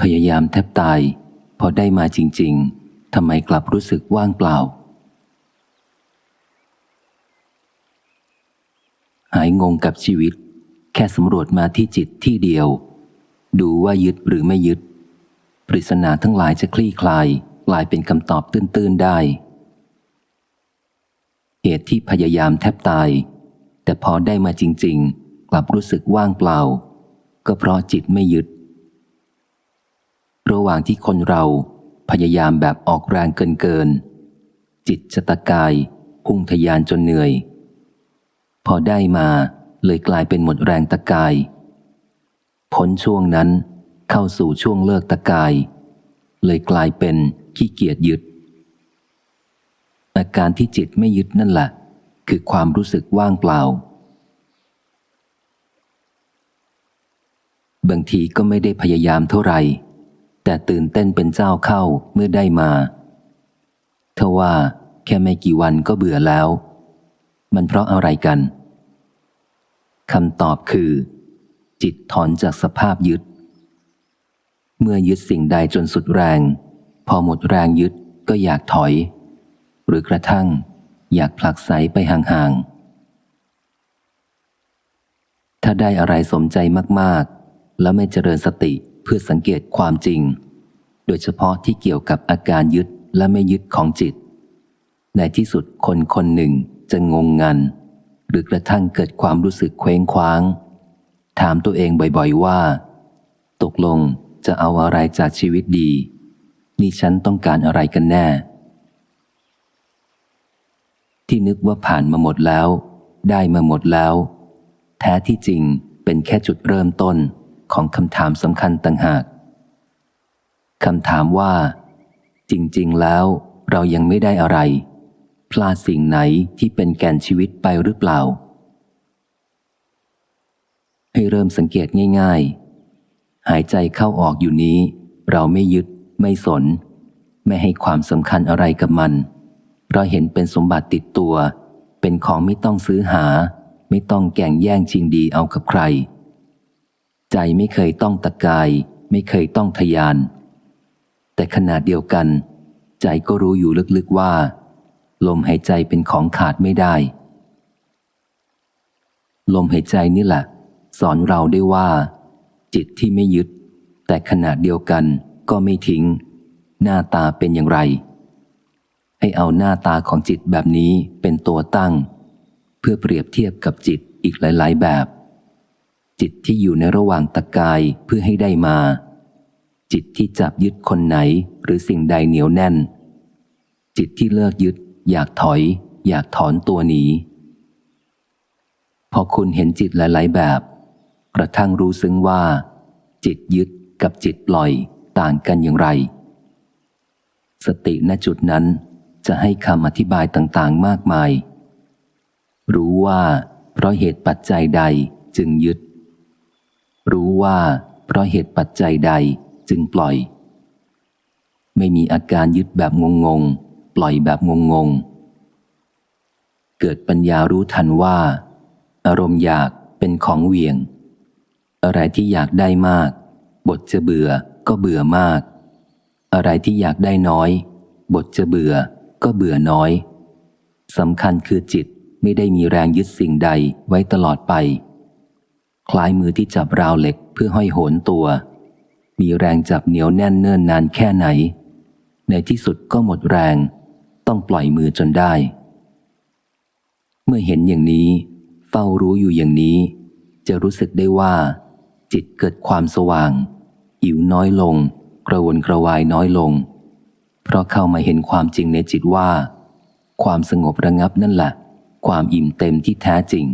พยายามแทบตาย พอได้มาจริง ๆทำไมกลับรู้สึกว่างเปล่า หายงงกับชีวิต แค่สำรวจมาที่จิตที่เดียว ดูว่ายึดหรือไม่ยึด ปริศนาทั้งหลายจะคลี่คลายกลายเป็นคำตอบตื้น ๆ ได้ เหตุที่พยายามแทบตาย แต่พอได้มาจริง ๆ กลับรู้สึกว่างเปล่า ก็เพราะจิตไม่ยึด ระหว่างที่คนเราพยายามแบบออกแรงเกินเกิน จิตจะตะกาย พุ่งทยานจนเหนื่อย พอได้มาเลยกลายเป็นหมดแรงตะกายพ้นช่วงนั้นเข้าสู่ช่วงเลิกตะกาย เลยกลายเป็นขี้เกียจยึด อาการที่จิตไม่ยึดนั่นแหละ คือความรู้สึกว่างเปล่า บางทีก็ไม่ได้พยายามเท่าไหร่ แต่ตื่นเต้นเป็นเจ้าเข้าเมื่อได้มาทว่าแค่ไม่กี่วันก็เบื่อแล้ว มันเพราะอะไรกันคำตอบคือ จิตถอนจากสภาพยึด เมื่อยึดสิ่งใดจนสุดแรง พอหมดแรงยึดก็อยากถอย หรือกระทั่ง อยากผลักไสไปห่างๆ ถ้าได้อะไรสมใจมากๆ แล้วไม่เจริญสติ เพื่อสังเกตความจริง โดยเฉพาะที่เกี่ยวกับอาการยึดและไม่ยึดของจิต ในที่สุดคนคนหนึ่งจะงงงัน หรือกระทั่งเกิดความรู้สึกเคว้งคว้าง ถามตัวเองบ่อยๆว่า ตกลงจะเอาอะไรจากชีวิตดี นี่ฉันต้องการอะไรกันแน่ ที่นึกว่าผ่านมาหมดแล้ว ได้มาหมดแล้ว แท้ที่จริงเป็นแค่จุดเริ่มต้น ของคำถามสำคัญต่างหากคำถามว่า จริง ๆ แล้วเรายังไม่ได้อะไร พลาดสิ่งไหนที่เป็นแก่นชีวิตไปหรือเปล่า ให้เริ่มสังเกตง่าย ๆ หายใจเข้าออกอยู่นี้ เราไม่ยึด ไม่สน ไม่ให้ความสำคัญอะไรกับมัน เพราะเห็นเป็นสมบัติติดตัว เป็นของไม่ต้องซื้อหา ไม่ต้องแก่งแย่งชิงดีเอากับใคร ใจไม่เคยต้องตะกาย ไม่เคยต้องทยาน แต่ขนาดเดียวกัน ใจก็รู้อยู่ลึกๆว่า ลมหายใจเป็นของขาดไม่ได้ ลมหายใจนี่แหละ สอนเราได้ว่า จิตที่ไม่ยึด แต่ขนาดเดียวกันก็ไม่ทิ้ง หน้าตาเป็นอย่างไร ให้เอาหน้าตาของจิตแบบนี้เป็นตัวตั้ง เพื่อเปรียบเทียบกับจิตอีกหลาย ๆ แบบ จิตที่อยู่ในระหว่างตะกายเพื่อให้ได้มา จิตที่จับยึดคนไหนหรือสิ่งใดเหนียวแน่น จิตที่เลิกยึด อยากถอย อยากถอนตัวหนี พอคุณเห็นจิตหลาย ๆ แบบ กระทั่งรู้ซึ้งว่า จิตยึดกับจิตปล่อยต่างกันอย่างไร สติณจุดนั้นจะให้คำอธิบายต่าง ๆ มากมาย รู้ว่า เพราะเหตุปัจจัยใดจึงยึด รู้ว่าเพราะเหตุปัจจัยใดจึงปล่อย ไม่มีอาการยึดแบบงงๆ ปล่อยแบบงงๆ เกิดปัญญารู้ทันว่า อารมณ์อยากเป็นของเวียง อะไรที่อยากได้มาก บทจะเบื่อก็เบื่อมาก อะไรที่อยากได้น้อย บทจะเบื่อก็เบื่อน้อยสำคัญคือจิตไม่ได้มีแรงยึดสิ่งใดไว้ตลอดไป คล้ายมือที่จับราวเหล็กเพื่อห้อยโหนตัว มีแรงจับเหนียวแน่นเนิ่นนานแค่ไหน ในที่สุดก็หมดแรง ต้องปล่อยมือจนได้ เมื่อเห็นอย่างนี้ เฝ้ารู้อยู่อย่างนี้ จะรู้สึกได้ว่า จิตเกิดความสว่างหิวน้อยลง กระวนกระวายน้อยลง เพราะเข้ามาเห็นความจริงในจิตว่า ความสงบระงับนั่นแหละ ความอิ่มเต็มที่แท้จริง